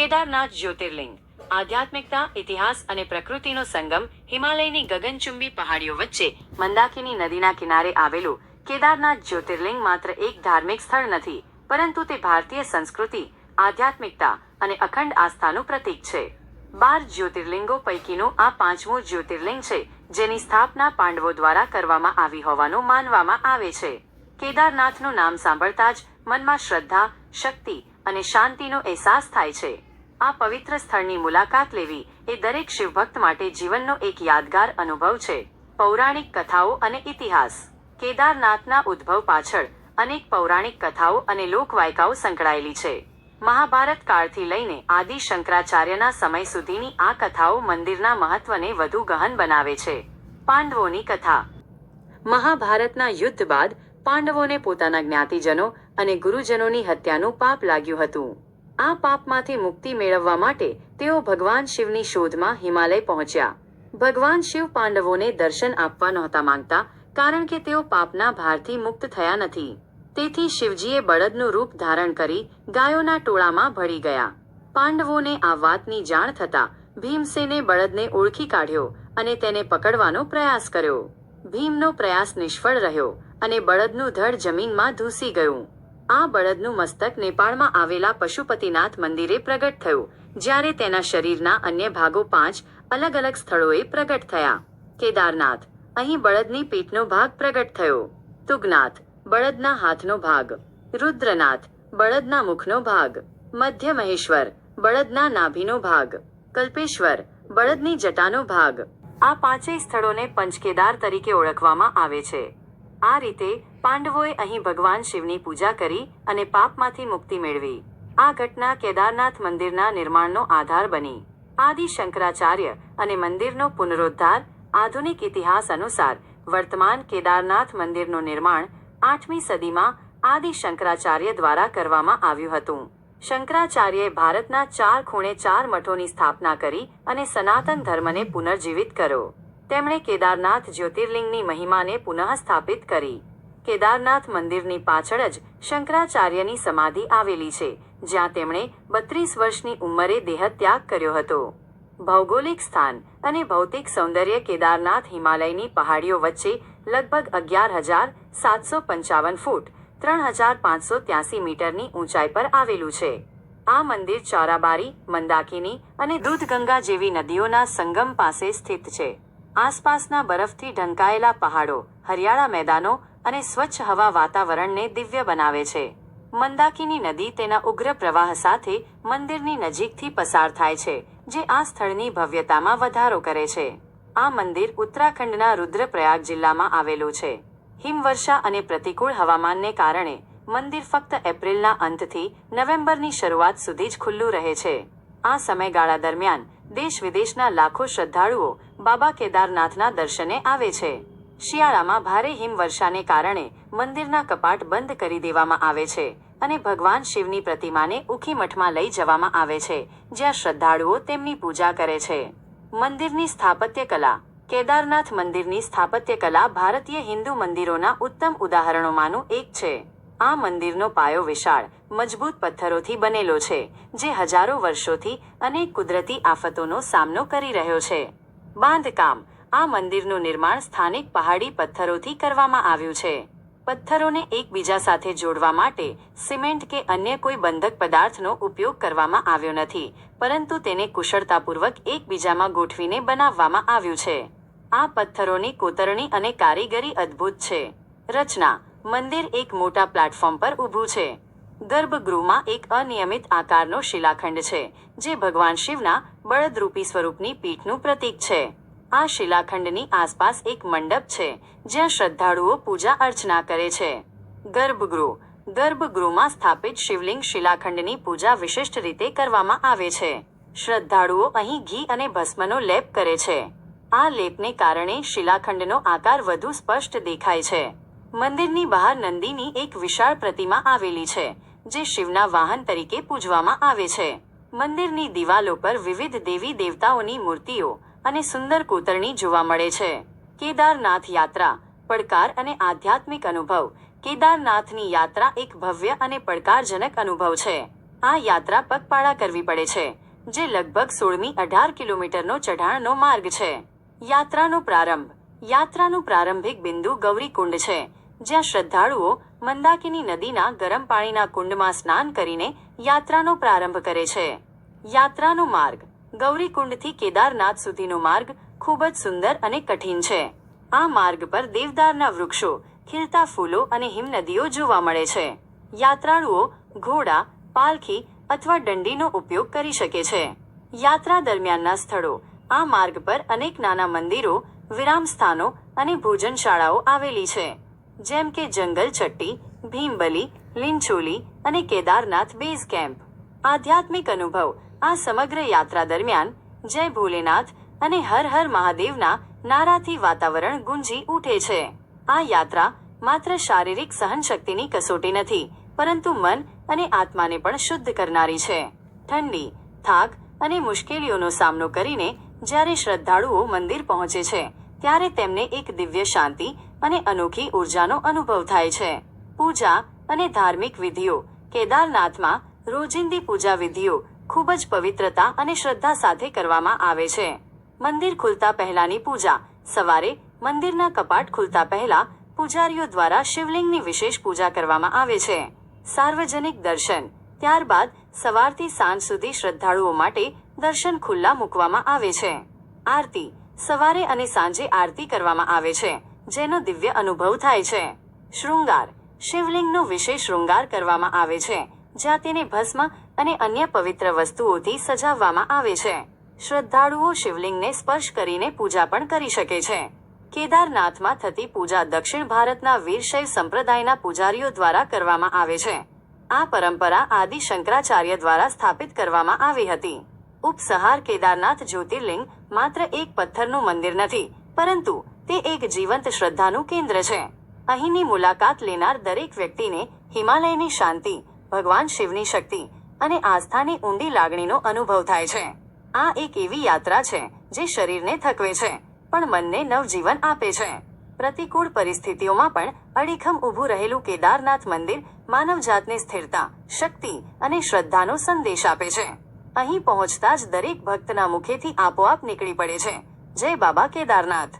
કેદારનાથ જ્યોતિર્લિંગ. આધ્યાત્મિકતા, ઇતિહાસ અને પ્રકૃતિનો સંગમ હિમાલયની ગગનચુંબી પહાડીઓ વચ્ચે મંદાકિની નદીના કિનારે આવેલું કેદારનાથ જ્યોતિર્લિંગ માત્ર એક ધાર્મિક સ્થળ નથી, પરંતુ તે ભારતીય સંસ્કૃતિ, આધ્યાત્મિકતા અને અખંડ આસ્થાનું પ્રતીક છે. બાર જ્યોતિર્લિંગો પૈકીનું આ પાંચમું જ્યોતિર્લિંગ છે, જેની સ્થાપના પાંડવો દ્વારા કરવામાં આવી હોવાનું માનવામાં આવે છે. કેદારનાથનું નામ સાંભળતા જ મનમાં શ્રદ્ધા, શક્તિ અને શાંતિનો અહેસાસ થાય છે. આ પવિત્ર સ્થળની મુલાકાત લેવી એ દરેક શિવભક્ત માટે જીવનનો એક યાદગાર અનુભવ છે. પૌરાણિક કથાઓ અને ઇતિહાસ. કેદારનાથના ઉદ્ભવ પાછળ અનેક પૌરાણિક કથાઓ અને લોકવાયકાઓ સંકળાયેલી છે. મહાભારત કાળથી લઈને આદિ શંકરાચાર્યના સમય સુધીની આ કથાઓ મંદિરના મહત્વને વધુ ગહન બનાવે છે. પાંડવોની કથા. મહાભારતના યુદ્ધ બાદ પાંડવોને પોતાના જ્ઞાતિજનો અને ગુરુજનોની હત્યાનું પાપ લાગ્યું હતું. આ પાપમાંથી મુક્તિ મેળવવા માટે તેઓ ભગવાન શિવની શોધમાં હિમાલય પહોંચ્યા. ભગવાન શિવ પાંડવોને દર્શન આપવા નહોતા માંગતા, કારણ કે તેઓ પાપના ભારથી મુક્ત થયા નથી. તેથી શિવજીએ બળદનું રૂપ ધારણ કરી ગાયોના ટોળામાં ભળી ગયા. પાંડવોને આ વાતની જાણ થતાં ભીમસેને બળદને ઓળખી કાઢ્યો અને તેને પકડવાનો પ્રયાસ કર્યો. ભીમનો પ્રયાસ નિષ્ફળ રહ્યો અને બળદનું ધડ જમીનમાં ધૂસી ગયું. આ બળદનું મસ્તક નેપાળમાં આવેલા પશુપતિનાથ મંદિરે પ્રગટ થયું, જ્યારે તેના શરીરના અન્ય ભાગો પાંચ અલગ અલગ સ્થળોએ પ્રગટ થયા. કેદારનાથ, અહીં બળદની પીઠનો ભાગ પ્રગટ થયો. તુગનાથ, બળદના હાથનો ભાગ. રુદ્રનાથ, બળદના મુખનો ભાગ. મધ્ય મહેશ્વર, બળદના નાભીનો ભાગ. કલ્પેશ્વર, બળદની જટાનો ભાગ. આ પાંચેય સ્થળોને પંચકેદાર તરીકે ઓળખવામાં આવે છે. આ રીતે પાંડવોએ અહીં ભગવાન શિવની પૂજા કરી અને પાપમાંથી મુક્તિ મેળવી. આ ઘટના કેદારનાથ મંદિરના નિર્માણનો આધાર બની. આદિ શંકરાચાર્ય અને મંદિરનો પુનરુદ્ધાર આધુનિક ઇતિહાસ અનુસાર વર્તમાન કેદારનાથ મંદિરનું નિર્માણ આઠમી સદીમાં આદિ શંકરાચાર્ય દ્વારા કરવામાં આવ્યું હતું. શંકરાચાર્યએ ભારતના ચાર ખૂણે ચાર મઠોની સ્થાપના કરી અને સનાતન ધર્મને પુનર્જીવિત કર્યો. તેમણે કેદારનાથ જ્યોતિર્લિંગની મહિમાને પુનઃ સ્થાપિત કરી. કેદારનાથ મંદિરની પાછળ જ શંકરાચાર્યની સમાધિ આવેલી છે, જ્યાં તેમણે બત્રીસ વર્ષની ઉંમરે દેહત્યાગ કર્યો હતો. ભૌગોલિક સ્થાન અને ભૌતિક સૌંદર્ય કેદારનાથ હિમાલયની પહાડીઓ વચ્ચે લગભગ અગિયાર હજાર સાતસો પંચાવન ફૂટ, ત્રણ હજાર પાંચસો ત્યાસી મીટરની ઊંચાઈ પર આવેલું છે. આ મંદિર ચોરાબારી, મંદાકિની અને દૂધગંગા જેવી નદીઓના સંગમ પાસે સ્થિત છે. આસપાસના બરફથી ઢંકાયેલા પહાડો, હરિયાળા મેદાનો અને સ્વચ્છ હવા વાતાવરણને દિવ્ય બનાવે છે. મંદાકિની નદી તેના ઉગ્ર પ્રવાહ સાથે મંદિરની નજીકથી પસાર થાય છે, જે આ સ્થળની ભવ્યતામાં વધારો કરે છે. આ મંદિર ઉત્તરાખંડના રુદ્રપ્રયાગ જિલ્લામાં આવેલું છે. હિમવર્ષા અને પ્રતિકૂળ હવામાનને કારણે મંદિર ફક્ત એપ્રિલના અંતથી નવેમ્બરની શરૂઆત સુધી જ ખુલ્લું રહે છે. આ સમયગાળા દરમિયાન દેશ વિદેશના લાખો શ્રદ્ધાળુઓ બાબા કેદારનાથના દર્શને આવે છે. શિયાળામાં ભારે હિમવર્ષાને કારણે મંદિરના કપાટ બંધ કરી દેવામાં આવે છે અને ભગવાન શિવની પ્રતિમાને ઉખી મઠમાં લઈ જવામાં આવે છે, જ્યાં શ્રદ્ધાળુઓ તેમની પૂજા કરે છે. મંદિરની સ્થાપત્ય કલા. કેદારનાથ મંદિરની સ્થાપત્ય કલા ભારતીય હિન્દુ મંદિરોના ઉત્તમ ઉદાહરણોમાંનું એક છે. આ મંદિરનો પાયો વિશાળ, મજબૂત પથ્થરોથી બનેલો છે, જે હજારો વર્ષોથી અનેક કુદરતી આફતોનો સામનો કરી રહ્યો છે. બાંધકામ. આ મંદિરનું નિર્માણ સ્થાનિક પહાડી પથ્થરોથી કરવામાં આવ્યું છે. પથ્થરોને એકબીજા સાથે જોડવા માટે સિમેન્ટ કે અન્ય કોઈ બંધક પદાર્થનો ઉપયોગ કરવામાં આવ્યો નથી, પરંતુ તેને કુશળતાપૂર્વક એકબીજામાં ગોઠવીને બનાવવામાં આવ્યું છે. આ પથ્થરોની કોતરણી અને કારીગરી અદ્ભુત છે. રચના, મંદિર એક મોટા પ્લેટફોર્મ પર ઊભું છે. ગર્ભગૃહમાં એક અનિયમિત આકારનો શિલાખંડ છે, જે ભગવાન શિવના બળદરૂપી સ્વરૂપની પીઠનું પ્રતીક છે. આ શિલાખંડની આસપાસ એક મંડપ છે, જ્યાં શ્રદ્ધાળુઓ પૂજા અર્ચના કરે છે. ગર્ભગૃહ. ગર્ભગૃહમાં સ્થાપિત શિવલિંગ શિલાખંડની પૂજા વિશિષ્ટ રીતે કરવામાં આવે છે. શ્રદ્ધાળુઓ અહીં ઘી અને ભસ્મનો લેપ કરે છે. આ લેપને કારણે શિલાખંડનો આકાર વધુ સ્પષ્ટ દેખાય છે. મંદિરની બહાર નંદીની એક વિશાળ પ્રતિમા આવેલી છે, જે શિવના વાહન તરીકે પૂજવામાં આવે છે. મંદિરની દિવાલો પર વિવિધ દેવી દેવતાઓની મૂર્તિઓ અને સુંદર કોતરણી જોવા મળે છે. કેદારનાથ યાત્રા, પડકાર અને આધ્યાત્મિક અનુભવ. કેદારનાથની યાત્રા એક ભવ્ય અને પડકારજનક અનુભવ છે. આ યાત્રા પગપાળા કરવી પડે છે, જે લગભગ સોળમી અઢાર કિલોમીટરનો ચઢાણનો માર્ગ છે. યાત્રાનો પ્રારંભ. યાત્રાનું પ્રારંભિક બિંદુ ગૌરીકુંડ છે, જ્યાં શ્રદ્ધાળુઓ મંદાકિની નદીના ગરમ પાણીના કુંડમાં સ્નાન કરીને યાત્રાનો પ્રારંભ કરે છે. યાત્રાનો માર્ગ. ગૌરીકુંડથી કેદારનાથ સુધીનો માર્ગ ખૂબ જ સુંદર અને કઠિન છે. આ માર્ગ પર દેવદારના વૃક્ષો, ખીલતા ફૂલો અને હિમનદીઓ જોવા મળે છે. યાત્રાળુઓ ઘોડા, પાલખી અથવા દંડીનો ઉપયોગ કરી શકે છે. યાત્રા દરમિયાનના સ્થળો, આ માર્ગ પર અનેક નાના મંદિરો, વિરામ સ્થાનો અને ભોજનશાળાઓ આવેલી છે. જેમ કે જંગલ ચટ્ટી, ભીમબલી લિંચોલી અને કેદારનાથ બેઝ કેમ્પ. આધ્યાત્મિક અનુભવ આ સમગ્ર યાત્રા દરમિયાન જય ભોલેનાથ અને હર હર મહાદેવના નારાથી વાતાવરણ ગુંજી ઉઠે છે. આ યાત્રા માત્ર શારીરિક સહનશક્તિની કસોટી નથી, પરંતુ મન અને આત્માને પણ શુદ્ધ કરનારી છે. ઠંડી, થાક અને મુશ્કેલીઓનો સામનો કરીને જ્યારે શ્રદ્ધાળુઓ મંદિર પહોંચે છે, ત્યારે તેમને એક દિવ્ય શાંતિ અને અનોખી ઉર્જાનો અનુભવ થાય છે. પૂજા અને ધાર્મિક વિધિઓ, કેદારનાથમાં રોજિંદી પૂજા વિધિઓ ખૂબ જ પવિત્રતા અને શ્રદ્ધા સાથે કરવામાં આવે છે. મંદિર ખુલતા પહેલાની પૂજા. સવારે મંદિરના કપાટ ખુલતા પહેલા પૂજારીઓ દ્વારા શિવલિંગની વિશેષ પૂજા કરવામાં આવે છે. સાર્વજનિક દર્શન. ત્યારબાદ સવારથી સાંજ સુધી શ્રદ્ધાળુઓ માટે દર્શન ખુલ્લા મૂકવામાં આવે છે. આરતી. સવારે અને સાંજે આરતી કરવામાં આવે છે, જેનો દિવ્ય અનુભવ થાય છે. શૃંગાર. શિવલિંગનો વિશેષ શૃંગાર કરવામાં આવે છે, જ્યાં તેને ભસ્મ અને અન્ય પવિત્ર વસ્તુઓથી સજાવવામાં આવે છે. શ્રદ્ધાળુઓ શિવલિંગને સ્પર્શ કરીને પૂજા પણ કરી શકે છે. કેદારનાથમાં થતી પૂજા દક્ષિણ ભારતના વીરશૈવ સંપ્રદાયના પૂજારીઓ દ્વારા કરવામાં આવે છે. આ પરંપરા આદિ શંકરાચાર્ય દ્વારા સ્થાપિત કરવામાં આવી હતી. ઉપસહાર કેદારનાથ જ્યોતિર્લિંગ માત્ર એક પથ્થરનું મંદિર નથી, પરંતુ તે એક જીવંત શ્રદ્ધાનું કેન્દ્ર છે. અહીંની મુલાકાત લેનાર દરેક વ્યક્તિને હિમાલયની શાંતિ, ભગવાન શિવની શક્તિ અને આસ્થાની ઊંડી લાગણીનો અનુભવ થાય છે. આ એક એવી યાત્રા છે જે શરીરને થકવે છે, પણ મનને નવજીવન આપે છે. પ્રતિકૂળ પરિસ્થિતિઓમાં પણ અડીખમ ઊભું રહેલું કેદારનાથ મંદિર માનવજાતને સ્થિરતા, શક્તિ અને શ્રદ્ધાનો સંદેશ આપે છે. અહીં પહોંચતા જ દરેક ભક્તના મુખેથી આપોઆપ નીકળી પડે છે. જય બાબા કેદારનાથ.